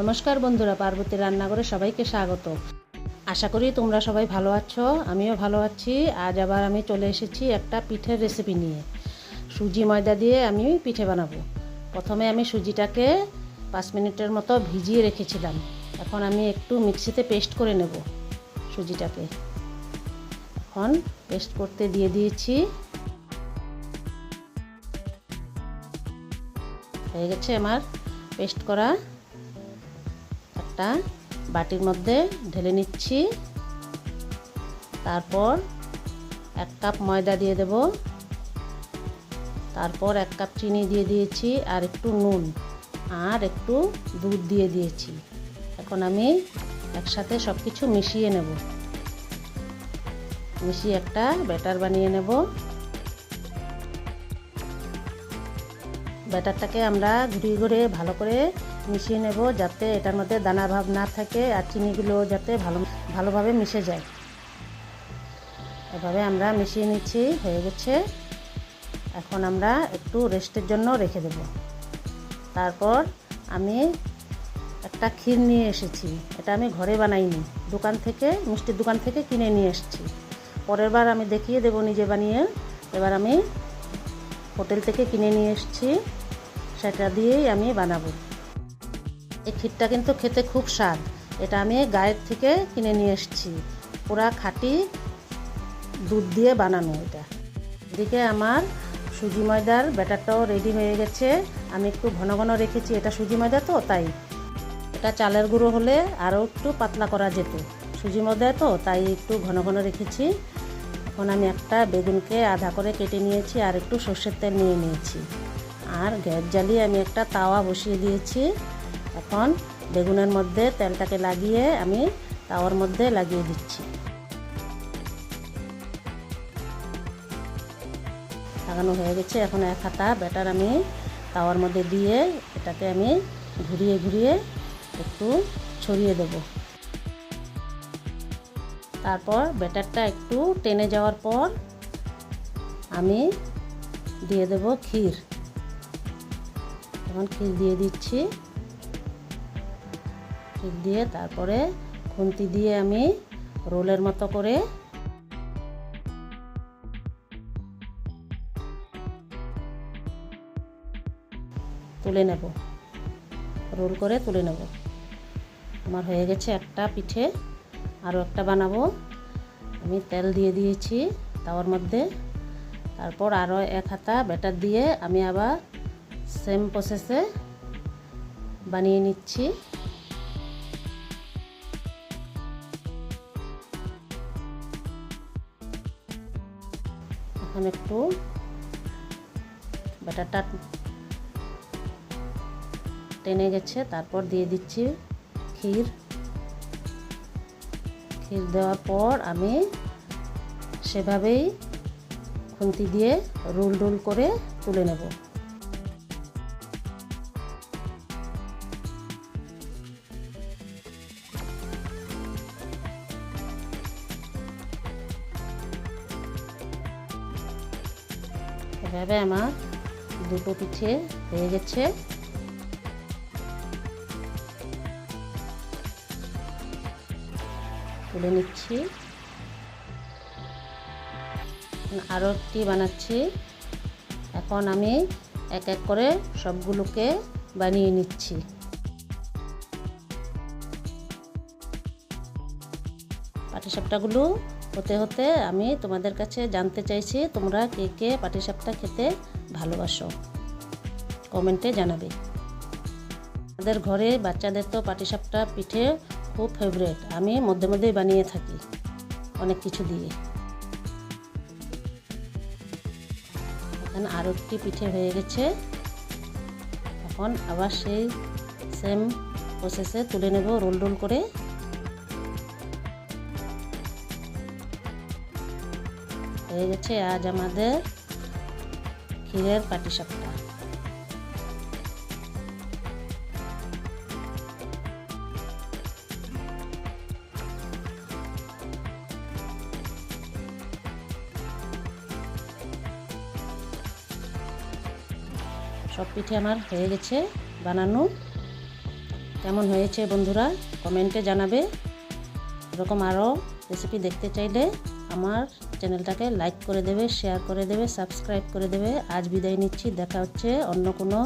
নমস্কার বন্ধুরা পার্বতী রান্নাঘরে সবাইকে স্বাগত। আশা করি তোমরা সবাই ভালো আছো, আমিও ভালো আছি। আজ আবার আমি চলে এসেছি একটা পিঠের রেসিপি নিয়ে। সুজি ময়দা দিয়ে আমি পিঠে বানাবো। প্রথমে আমি সুজিটাকে পাঁচ মিনিটের মতো ভিজিয়ে রেখেছিলাম। এখন আমি একটু মিক্সিতে পেস্ট করে নেব সুজিটাকে। এখন পেস্ট করতে দিয়ে দিয়েছি। হয়ে গেছে আমার পেস্ট করা একটা বাটির মধ্যে ঢেলে নিচ্ছি। তারপর এক কাপ ময়দা দিয়ে দেব। তারপর এক কাপ চিনি দিয়ে দিয়েছি আর একটু নুন আর একটু দুধ দিয়ে দিয়েছি। এখন আমি একসাথে সব কিছু মিশিয়ে নেব। মিশিয়ে একটা ব্যাটার বানিয়ে নেব। ব্যাটারটাকে আমরা ঘুরিয়ে ঘুরিয়ে ভালো করে মিশিয়ে নেব যাতে এটার মধ্যে দানা ভাব না থাকে আর চিনিগুলো যাতে ভালো, ভালোভাবে মিশে যায়। এভাবে আমরা মিশিয়ে নিচ্ছি, হয়ে গেছে। এখন আমরা একটু রেস্টের জন্য রেখে দেব। তারপর আমি একটা ক্ষীর নিয়ে এসেছি। এটা আমি ঘরে বানাইনি। দোকান থেকে, মিষ্টির দোকান থেকে কিনে নিয়ে এসেছি। পরের বার আমি দেখিয়ে দেবো নিজে বানিয়ে। এবার আমি হোটেল থেকে কিনে নিয়ে এসেছি। সেটা দিয়েই আমি বানাবো। এই ক্ষীরটা কিন্তু খেতে খুব স্বাদ। এটা আমি গায়ের থেকে কিনে নিয়ে এসেছি। পুরা খাঁটি দুধ দিয়ে বানানো এটা। এদিকে আমার সুজি ময়দার ব্যাটারটাও রেডি হয়ে গেছে। আমি একটু ঘন ঘন রেখেছি, এটা সুজি ময়দা তো, তাই। এটা চালের গুঁড়ো হলে আরও একটু পাতলা করা যেত। সুজি ময়দা তো, তাই একটু ঘন ঘন রেখেছি। এখন আমি একটা বেগুনকে আধা করে কেটে নিয়েছি আর একটু সর্ষের তেল নিয়ে নিয়েছি। আর গ্যাস জ্বালিয়ে আমি একটা তাওয়া বসিয়ে দিয়েছি। এখন বেগুনের মধ্যে তেলটাকে লাগিয়ে আমি তাওয়ার মধ্যে লাগিয়ে দিচ্ছি। লাগানো হয়ে গেছে। এখন এক হাতা ব্যাটার আমি তাওয়ার মধ্যে দিয়ে এটাকে আমি ঘুরিয়ে ঘুরিয়ে একটু ছড়িয়ে দেব। তারপর ব্যাটারটা একটু টেনে যাওয়ার পর আমি দিয়ে দেব ক্ষীর। এখন ক্ষীর দিয়ে দিচ্ছি। ক্ষীর দিয়ে তারপরে খুন্তি দিয়ে আমি রোলের মতো করে তুলে নেব। রোল করে তুলে নেব। আমার হয়ে গেছে একটা পিঠে, আরও একটা বানাবো। আমি তেল দিয়ে দিয়েছি তাওয়ার মধ্যে। তারপর আরও এক হাতা ব্যাটার দিয়ে আমি আবার সেম প্রসেসে বানিয়ে নিচ্ছি। এখন একটু ব্যাটারটা টেনে গেছে, তারপর দিয়ে দিচ্ছি ক্ষীর। ক্ষীর দেওয়ার পর আমি সেভাবেই খুন্তি দিয়ে রোল রোল করে তুলে নেব। এভাবে আমার দুটো পিঠে হয়ে গেছে। তুলে নিচ্ছি। আরও একটি বানাচ্ছি। এখন আমি এক এক করে সবগুলোকে বানিয়ে নিচ্ছি। পাটিসাপটাগুলো হতে হতে আমি তোমাদের কাছে জানতে চাইছি, তোমরা কে কে পাটিসাপটা খেতে ভালোবাসো? কমেন্টে জানাবে। আমাদের ঘরে বাচ্চাদের তো পাটিসাপটা পিঠে খুব ফেভারেট আমি মধ্যে মধ্যেই বানিয়ে থাকি অনেক কিছু দিয়ে। এখানে আরও একটি পিঠে হয়ে গেছে। এখন আবার সেই সেম প্রসেসে তুলে নেব রোল রোল করে। হয়ে গেছে আজ আমাদের ক্ষীরের পাটিসাপটা সব পিঠে আমার হয়ে গেছে বানানো। কেমন হয়েছে বন্ধুরা? কমেন্টে জানাবে। এরকম আরও রেসিপি দেখতে চাইলে আমার চ্যানেলটাকে লাইক করে দেবে, শেয়ার করে দেবে, সাবস্ক্রাইব করে দেবে। আজ বিদায় নিচ্ছি, দেখা হচ্ছে অন্য কোনো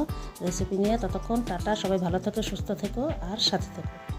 রেসিপি নিয়ে। ততক্ষণ টাটা, সবাই ভালো থেকো, সুস্থ থেকো, আর সাথে থেকো।